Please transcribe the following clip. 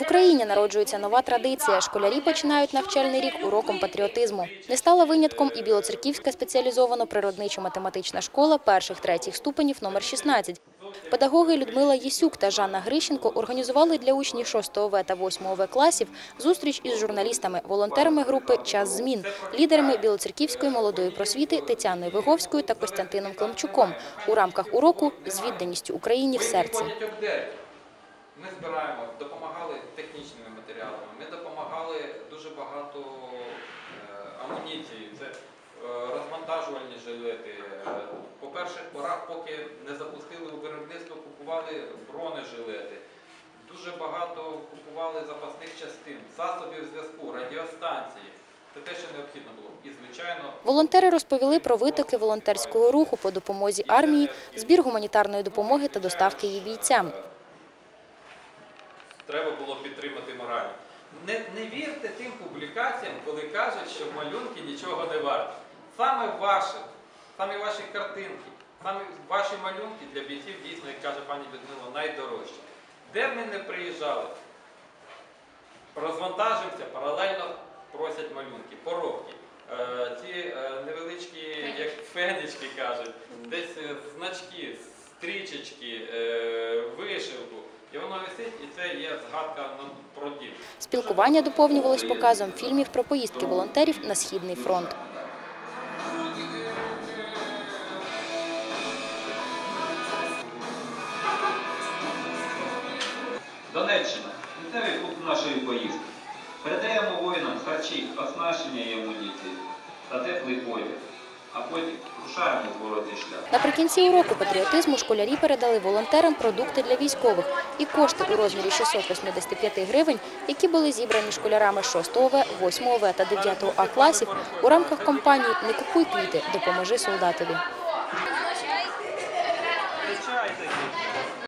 В Україні народжується нова традиція. Школярі починають навчальний рік уроком патріотизму. Не стала винятком і Білоцерківська спеціалізовано-природничо-математична школа перших-третіх ступенів номер 16. Педагоги Людмила Єсюк та Жанна Грищенко організували для учнів 6 В та 8 В класів зустріч із журналістами, волонтерами групи «Час змін», лідерами Білоцерківської молодої просвіти Тетяною Виговською та Костянтином Климчуком у рамках уроку з відданістю Україні в серці. Ми збираємо, допомагали технічними матеріалами. Ми допомагали дуже багато е, амуніції. Це е, розвантажувальні жилети. Е, По перших порах, поки не запустили у виробництво, купували бронежилети. Дуже багато купували запасних частин, засобів зв'язку, радіостанції. Це те, що необхідно було. І, звичайно, Волонтери розповіли про витоки волонтерського руху по допомозі армії, збір гуманітарної допомоги та доставки її бійцям. Треба було підтримати морально. Не, не вірте тим публікаціям, коли кажуть, що малюнки нічого не варті. Саме ваші, саме ваші картинки, саме ваші малюнки для бійців дійсно, як каже пані Людмила, найдорожчі. Де б ми не приїжджали, розвантажимося, паралельно просять малюнки, поробки. Е, ці е, невеличкі, як фенечки кажуть, десь е, значки, стрічечки, і це є згадка про дім. Спілкування доповнювалось показом фільмів про поїздки волонтерів на Східний фронт. Донеччина, кінцевий пункт нашої поїздки. Передаємо воїнам харчі, оснащення і амуніції та теплий повір, а потім рушаємо в городний шлях. Наприкінці уроку патріотизму школярі передали волонтерам продукти для військових і кошти у розмірі 685 гривень, які були зібрані школярами 6 В, 8 та 9 А класів у рамках компанії Не купуй квіти, допоможи солдатові. Чай такий.